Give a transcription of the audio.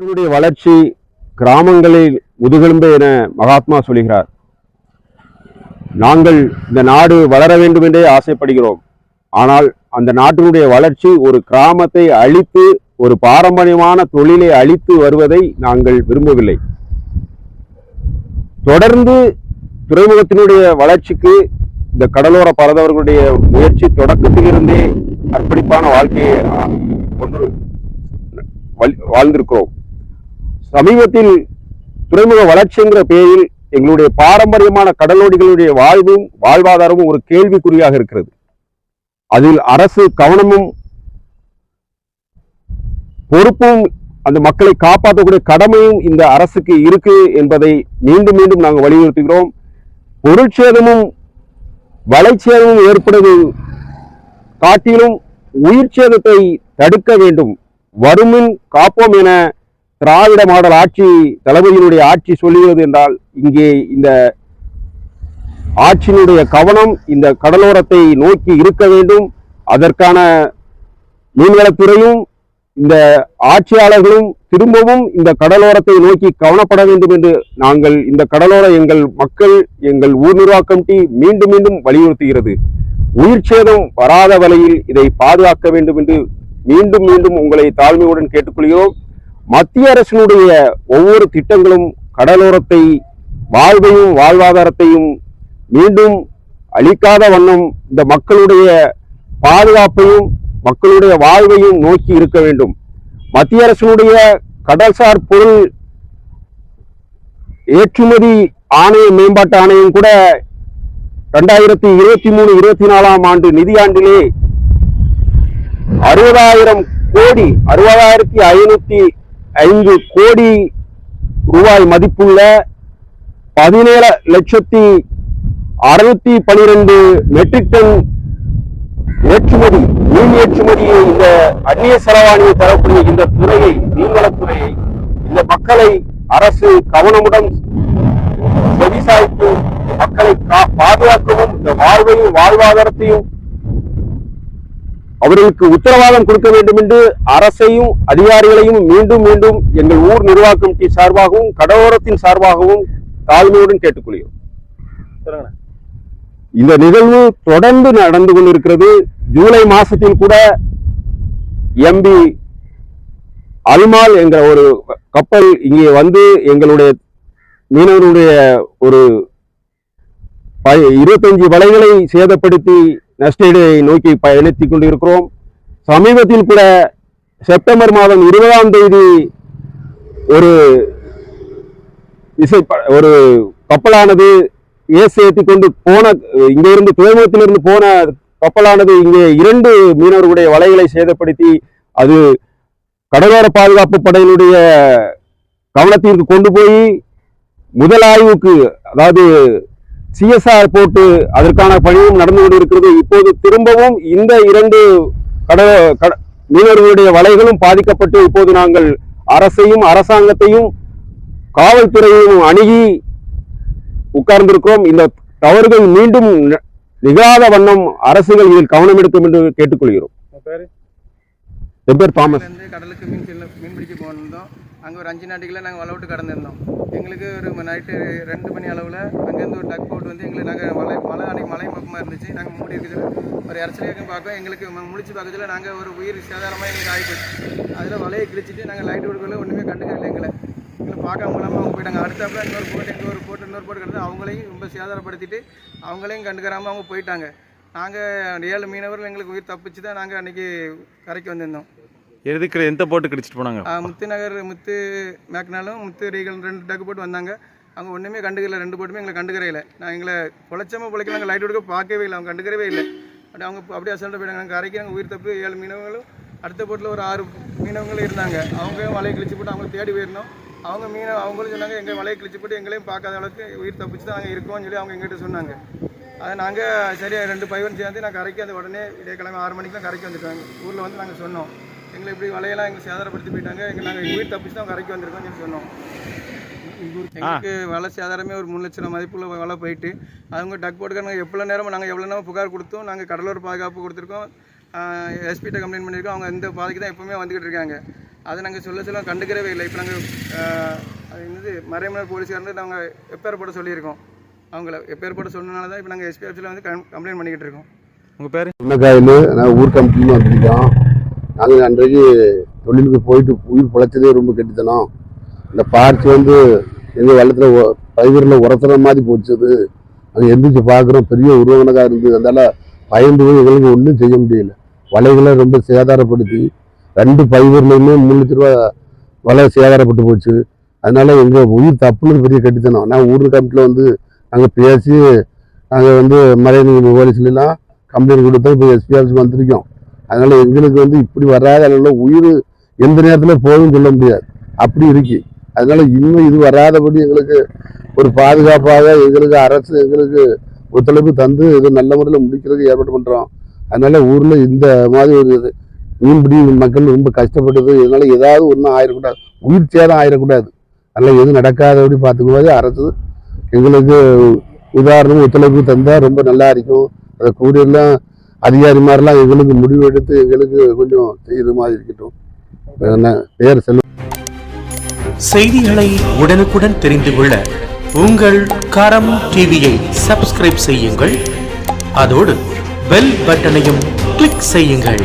நாட்டினுடைய வளர்ச்சி கிராமங்களில் முதுகெலும்பு என மகாத்மா சொல்கிறார். நாங்கள் இந்த நாடு வளர வேண்டும் என்றே ஆசைப்படுகிறோம். ஆனால் அந்த நாட்டினுடைய வளர்ச்சி ஒரு கிராமத்தை அழித்து ஒரு பாரம்பரியமான தொழிலை அழித்து வருவதை நாங்கள் விரும்பவில்லை. தொடர்ந்து துறைமுகத்தினுடைய வளர்ச்சிக்கு இந்த கடலோர பரதவர்களுடைய முயற்சி தொடக்கத்திலிருந்தே அர்ப்பணிப்பான வாழ்க்கையை கொண்டு வாழ்ந்திருக்கிறோம். சமீபத்தில் துறைமுக வளர்ச்சிங்கிற பெயரில் எங்களுடைய பாரம்பரியமான கடலோடிகளுடைய வாழ்வும் வாழ்வாதாரமும் ஒரு கேள்விக்குறியாக இருக்கிறது. அதில் அரசு கவனமும் பொறுப்பும் அந்த மக்களை காப்பாற்றக்கூடிய கடமையும் இந்த அரசுக்கு இருக்கு என்பதை மீண்டும் மீண்டும் நாங்கள் வலியுறுத்துகிறோம். பொருட்சேதமும் வளைச்சேதமும் ஏற்படுவது காட்டிலும் உயிர் சேதத்தை தடுக்க வேண்டும். வருமின் காப்போம் என திராவிட மாடல் ஆட்சி தளபதியினுடைய ஆட்சி சொல்லுகிறது என்றால் இங்கே இந்த ஆட்சியினுடைய கவனம் இந்த கடலோரத்தை நோக்கி இருக்க வேண்டும். அதற்கான மீன்வளத்துறையும் இந்த ஆட்சியாளர்களும் திரும்பவும் இந்த கடலோரத்தை நோக்கி கவனப்பட வேண்டும் என்று நாங்கள் இந்த கடலோர எங்கள் மக்கள் எங்கள் ஊர் நிர்வாக கமிட்டி மீண்டும் மீண்டும் வலியுறுத்துகிறது. உயிர் சேதம் வராத வகையில் இதை பாதுகாக்க வேண்டும் என்று மீண்டும் மீண்டும் உங்களை தாழ்மையுடன் கேட்டுக்கொள்கிறோம். மத்திய அரசினுடைய ஒவ்வொரு திட்டங்களும் கடலோரத்தை வாழ்வையும் வாழ்வாதாரத்தையும் மீண்டும் அளிக்காத வண்ணம் இந்த மக்களுடைய பாதுகாப்பையும் மக்களுடைய வாழ்வையும் நோக்கி இருக்க வேண்டும். மத்திய அரசினுடைய கடல்சார் பொருள் ஏற்றுமதி ஆணைய மேம்பாட்டு ஆணையம் கூட ரெண்டாயிரத்தி இருபத்தி மூணு இருபத்தி நாலாம் ஆண்டு நிதியாண்டிலே அறுபதாயிரம் கோடி அறுபதாயிரத்தி ஐநூத்தி ஐந்து கோடி ரூபாய் மதிப்புள்ள பதினேழு லட்சத்தி அறுநூத்தி பனிரெண்டு மெட்ரிக் டன் ஏற்றுமதி மீன் ஏற்றுமதியை இந்த அந்நிய செலவாணியை தரக்கூடிய இந்த துறையை மீன்வளத்துறையை இந்த மக்களை அரசு கவனமுடன் செவிசாய்த்து மக்களை பாதுகாக்கவும் இந்த வாழ்வையும் வாழ்வாதாரத்தையும் அவர்களுக்கு உத்தரவாதம் கொடுக்க வேண்டும் என்று அரசையும் அதிகாரிகளையும் மீண்டும் மீண்டும் எங்கள் ஊர் நிர்வாக கமிட்டி சார்பாகவும் கடலோரத்தின் சார்பாகவும் தாழ்மையுடன் கேட்டுக்கொள்கிறோம். இந்த நிகழ்வு தொடர்ந்து நடந்து கொண்டிருக்கிறது. ஜூலை மாசத்தில் கூட எம்பி அல்மால் என்ற ஒரு கப்பல் இங்கே வந்து எங்களுடைய மீனவர்களுடைய ஒரு இருபத்தஞ்சு வலைகளை சேதப்படுத்தி நஷ்டஈடை நோக்கி பயணித்துக் கொண்டிருக்கிறோம். சமீபத்தில் கூட செப்டம்பர் மாதம் இருபதாம் தேதி ஒரு விசை ஒரு கப்பலானது ஏசி ஏற்றி கொண்டு போன இங்கிருந்து துறைமுகத்திலிருந்து போன கப்பலானது இங்கே இரண்டு மீனவர்களுடைய வலைகளை சேதப்படுத்தி அது கடலோர பாதுகாப்பு படையினுடைய கவனத்திற்கு கொண்டு போய் முதல் ஆய்வுக்கு அதாவது சிஎஸ்ஆர் போட்டு அதற்கான பணியும் நடந்து கொண்டிருக்கிறது. இப்போது திரும்பவும் இந்த இரண்டு கட மீனவர்களுடைய வலைகளும் பாதிக்கப்பட்டு இப்போது நாங்கள் அரசையும் அரசாங்கத்தையும் காவல்துறையையும் அணுகி உட்கார்ந்திருக்கிறோம். இந்த தவறுகள் மீண்டும் நிகழாத வண்ணம் அரசுகள் இதில் கவனம் எடுக்கும் என்று கேட்டுக்கொள்கிறோம். என் பேர் தாமஸ். கடலுக்கு மீன் மீன் பிடிக்க போயிருந்தோம் அங்கே ஒரு அஞ்சு நாட்டுக்குள்ள நாங்கள் வலை விட்டு கடந்திருந்தோம். எங்களுக்கு ஒரு நைட்டு ரெண்டு மணி அளவில் அங்கேருந்து ஒரு டக் போட் வந்து எங்களுக்கு நாங்கள் மலை மலை அன்றைக்கி மலை பக்கமாக இருந்துச்சு. நாங்கள் மூடி இருக்கிறது ஒரு இறச்சலையும் பார்க்க எங்களுக்கு முடிச்சு பக்கத்தில் நாங்கள் ஒரு உயிர் சேதாரமாக எங்களுக்கு ஆகிப்போச்சு அதில் வலையை கிழிச்சிட்டு நாங்கள் லைட் கொடுக்கல ஒன்றுமே கண்டுக்கல எங்களை. எங்களை பார்க்க மூலமாக அவங்க போயிட்டாங்க. அடுத்தாப்புல இன்னொரு போட்டு இன்னொரு போட்டு இன்னொரு போட்டு கிடந்து அவங்களையும் ரொம்ப சேதாரப்படுத்திட்டு அவங்களையும் கண்டுக்கிறாமல் அவங்க போயிட்டாங்க. நாங்கள் ஏழு மீனவர்கள் எங்களுக்கு உயிர் தப்பிச்சு தான் நாங்கள் அன்றைக்கி கரைக்கு வந்திருந்தோம். எதுக்கு எந்த போட்டு கிடிச்சிட்டு போனாங்க? முத்து நகர் முத்து மேக்னாலும் முத்து ரீகல் ரெண்டு டக்கு போட்டு வந்தாங்க. அவங்க ஒன்றுமே கண்டுக்கல ரெண்டு போட்டுமே எங்களை கண்டுக்கவே இல்லை நான் எங்களை பொழைச்சமாக பிழைக்கலாம் நாங்கள் லைட் கொடுக்க பார்க்கவே இல்லை அவங்க கண்டுக்கவே இல்லை. அப்படி அவங்க அப்படியே அசல்ட்ட போயிட்டாங்க. நாங்கள் கரைக்கு நாங்கள் உயிர் தப்பு ஏழு மீனவங்களும் அடுத்த போட்டில் ஒரு ஆறு மீனவங்களும் இருந்தாங்க. அவங்க வலையை கிழிச்சு போட்டு அவங்க தேடி போயிருந்தோம். அவங்க மீன அவங்களும் சொன்னாங்க எங்கள் வலையை கிழிச்சு போட்டு எங்களையும் பார்க்காத அளவுக்கு உயிர் தப்பிச்சு தான் நாங்கள் இருக்கோம்னு சொல்லி அவங்க எங்கிட்ட சொன்னாங்க. அதை நாங்கள் சரியாக ரெண்டு பையன் சேர்ந்து நான் கரைக்கு அந்த உடனே விடியக்கிழமை ஆறு மணிக்கெலாம் கரைக்கு வந்துட்டாங்க ஊரில் வந்து நாங்கள் சொன்னோம். எங்களை இப்படி வலையெல்லாம் எங்களை சேதாரப்படுத்தி போயிட்டாங்க. எங்கள் நாங்கள் உயிர் தப்பிச்சு தான் கரைக்கு வந்திருக்கோம்னு சொல்லி சொன்னோம். எங்களுக்கு வலை சேதாரமே ஒரு மூணு லட்சம் ரூபா மதிப்புள்ள வலை போயிட்டு அவங்க டக் போட்டுக்காரங்க எவ்வளோ நேரம் நாங்கள் எவ்வளோ நேரம் புகார் கொடுத்தோம் நாங்கள் கடலோர பாதுகாப்பு கொடுத்துருக்கோம். எஸ்பிகிட்ட கம்ப்ளைண்ட் பண்ணியிருக்கோம். அவங்க இந்த பாதைக்கு தான் எப்பவுமே வந்துக்கிட்டு இருக்காங்க. அதை நாங்கள் சொல்ல சொல்ல கண்டுக்கிறவே இல்லை. இப்போ நாங்கள் அது என்னது மறைமுறை போலீஸ்காரங்க நாங்கள் எப்பேர் போட சொல்லியிருக்கோம். அவங்கள எப்பேர் போட சொன்னனால தான் இப்போ நாங்கள் எஸ்பி ஆஃபீஸில் வந்து கம்ப்ளைண்ட் பண்ணிக்கிட்டு இருக்கோம். உங்கள் பேர்? சின்னக்காயில் நான் ஊர் கமிட்டின்னு வந்திருக்கோம் நாங்கள் அன்றைக்கு தொழிலுக்கு போயிட்டு உயிர் பிழைச்சதே ரொம்ப கெட்டுத்தனம். இந்த பார்த்து வந்து எங்கள் வெள்ளத்தில் பயிரில் உரத்துற மாதிரி போச்சுது. அது எந்திரிச்சு பார்க்குறோம். பெரிய உருவகனக்காக இருந்தது அதனால் பயந்து போய் எங்களுக்கு ஒன்றும் செய்ய முடியல. வலைகளை ரொம்ப சேதாரப்படுத்தி ரெண்டு பயிர்லையுமே மூணு லட்ச ரூபா வலை சேதாரப்பட்டு போச்சு. அதனால எங்கள் உயிர் தப்புன்னு பெரிய கெட்டுத்தனம். நான் ஊர் கமிட்டியில் வந்து நாங்கள் பேசி நாங்கள் வந்து மறைநீதி போலீஸ்லாம் கம்ப்ளைண்ட் கொடுத்தா இப்போ எஸ்பி ஆஃபீஸ் வந்திருக்கோம். அதனால் எங்களுக்கு வந்து இப்படி வராத அளவில் உயிர் எந்த நேரத்தில் போகும் சொல்ல முடியாது. அப்படி இருக்கு. அதனால் இன்னும் இது வராதபடி எங்களுக்கு ஒரு பாதுகாப்பாக எங்களுக்கு அரசு எங்களுக்கு ஒத்துழைப்பு தந்து இது நல்ல முறையில் முடிக்கிறதுக்கு ஏற்பாடு பண்ணுறோம் அதனால் ஊரில் இந்த மாதிரி ஒரு இது மீன்பிடி மக்கள் ரொம்ப கஷ்டப்பட்டது இதனால் ஏதாவது ஒன்றும் ஆயிடக்கூடாது உயிர் சேதம் ஆயிடக்கூடாது அதனால் எதுவும் நடக்காதபடி பார்த்துக்கும்போது அரசு எங்களுக்கு உதாரணம் ஒத்துழைப்பு தந்தால் ரொம்ப நல்லா இருக்கும். அதை கூடியெல்லாம் அதிகாரி மாதிரிலாம் எங்களுக்கு முடிவு எடுத்து எங்களுக்கு கொஞ்சம் செய்கிற மாதிரி இருக்கட்டும் என்ன பேர் செல்வ செய்திகளை உடனுக்குடன் தெரிந்து கொள்ள உங்கள் கரம் டிவியை சப்ஸ்கிரைப் செய்யுங்கள். அதோடு பெல் பட்டனையும் கிளிக் செய்யுங்கள்.